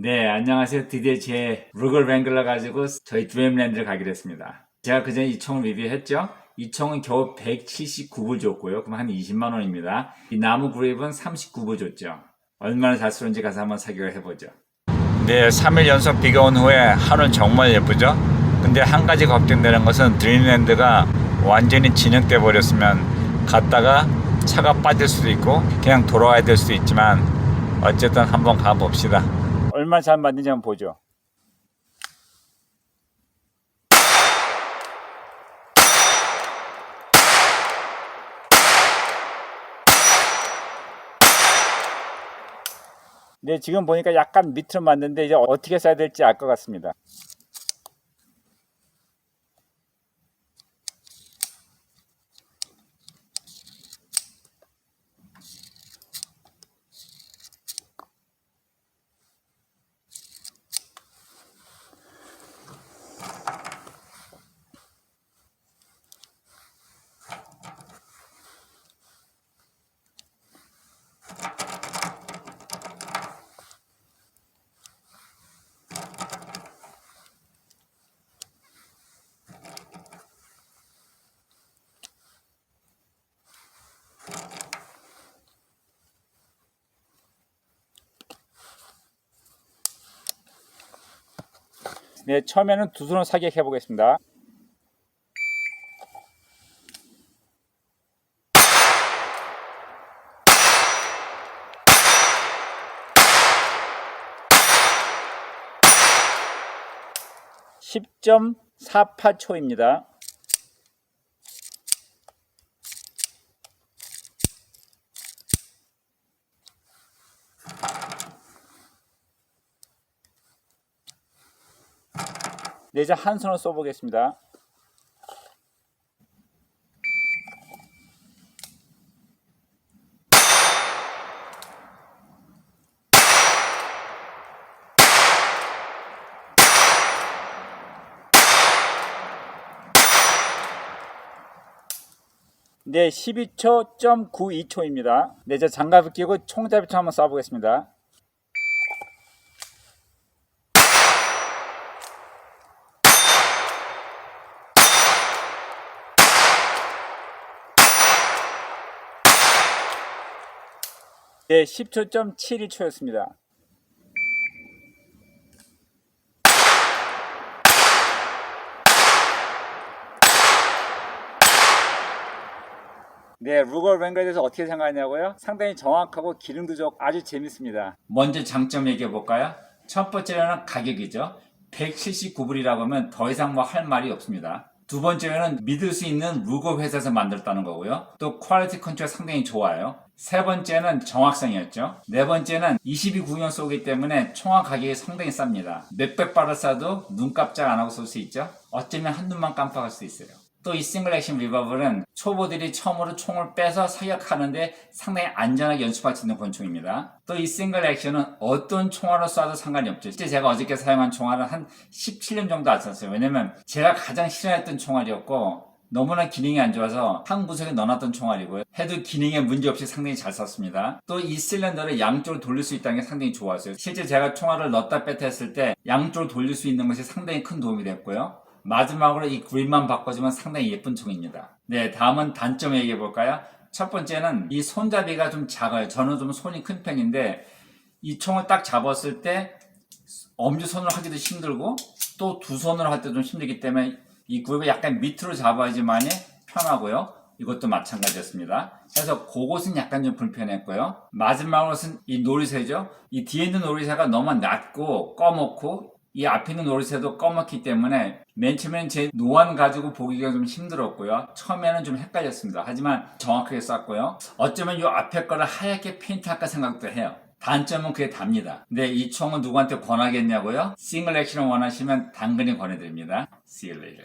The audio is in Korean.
네, 안녕하세요. 드디어 제 루글 랭글러 가지고 저희 드림랜드를 가기로 했습니다. 제가 그전에 이 총을 리뷰했죠? 이 총은 겨우 179불 줬고요. 그럼 한 20만 원입니다. 이 나무 그립은 39불 줬죠. 얼마나 잘 쏘는지 가서 한번 사격을 해보죠. 네, 3일 연속 비가 온 후에 하루는 정말 예쁘죠? 근데 한 가지 걱정되는 것은 드림랜드가 완전히 진흙돼 버렸으면 갔다가 차가 빠질 수도 있고 그냥 돌아와야 될 수도 있지만 어쨌든 한번 가봅시다. 얼마나 잘 맞는지 한번 보죠. 네, 지금 보니까 약간 밑으로 맞는데 이제 어떻게 써야 될지 알 것 같습니다. 네, 처음에는 두 손으로 사격해 보겠습니다. (10.48초입니다) 네, 이제 한 손으로 쏘보겠습니다. 네, 12초.92초입니다. 네, 이제 장갑을 끼고 총잡이총 한번 쏴보겠습니다. 네, 10초.71초였습니다. 네, 루걸 뱅가에 대해서 어떻게 생각하냐고요? 상당히 정확하고 기능도 좋고 아주 재밌습니다. 먼저 장점 얘기해 볼까요? 첫 번째는 가격이죠. 179불이라고 하면 더 이상 뭐 할 말이 없습니다. 두 번째는 믿을 수 있는 루거 회사에서 만들었다는 거고요. 또 퀄리티 컨트롤 상당히 좋아요. 세 번째는 정확성이었죠. 네 번째는 22구형 쏘기 때문에 총알 가격이 상당히 쌉니다. 몇백 발을 쏴도 눈 깜짝 안 하고 쏠 수 있죠. 어쩌면 한눈만 깜빡할 수 있어요. 또 이 싱글 액션 리버블은 초보들이 처음으로 총을 빼서 사격하는데 상당히 안전하게 연습할 수 있는 권총입니다. 또 이 싱글 액션은 어떤 총알로 쏴도 상관이 없죠. 실제 제가 어저께 사용한 총알은 한 17년 정도 안 썼어요. 왜냐면 제가 가장 싫어했던 총알이었고 너무나 기능이 안 좋아서 한 구석에 넣어놨던 총알이고요. 해도 기능에 문제없이 상당히 잘 썼습니다. 또 이 실린더를 양쪽으로 돌릴 수 있다는 게 상당히 좋았어요. 실제 제가 총알을 넣었다 뺐다 했을 때 양쪽으로 돌릴 수 있는 것이 상당히 큰 도움이 됐고요. 마지막으로 이 그립만 바꿔주면 상당히 예쁜 총입니다. 네, 다음은 단점 얘기해 볼까요? 첫 번째는 이 손잡이가 좀 작아요. 저는 좀 손이 큰 편인데 이 총을 딱 잡았을 때 엄지 손으로 하기도 힘들고 또 두 손으로 할 때 좀 힘들기 때문에 이 그립을 약간 밑으로 잡아야지만이 편하고요. 이것도 마찬가지였습니다. 그래서 그것은 약간 좀 불편했고요. 마지막으로는 이 놀이새죠. 이 뒤에 있는 놀이새가 너무 낮고 꺼먹고 이 앞에 있는 놀이새도 꺼먹기 때문에 맨 처음에는 제 노안 가지고 보기가 좀 힘들었고요. 처음에는 좀 헷갈렸습니다. 하지만 정확하게 쐈고요. 어쩌면 이 앞에 거를 하얗게 페인트할까 생각도 해요. 단점은 그게 답니다. 근데 이 총은 누구한테 권하겠냐고요? 싱글 액션을 원하시면 당근히 권해드립니다. See you later.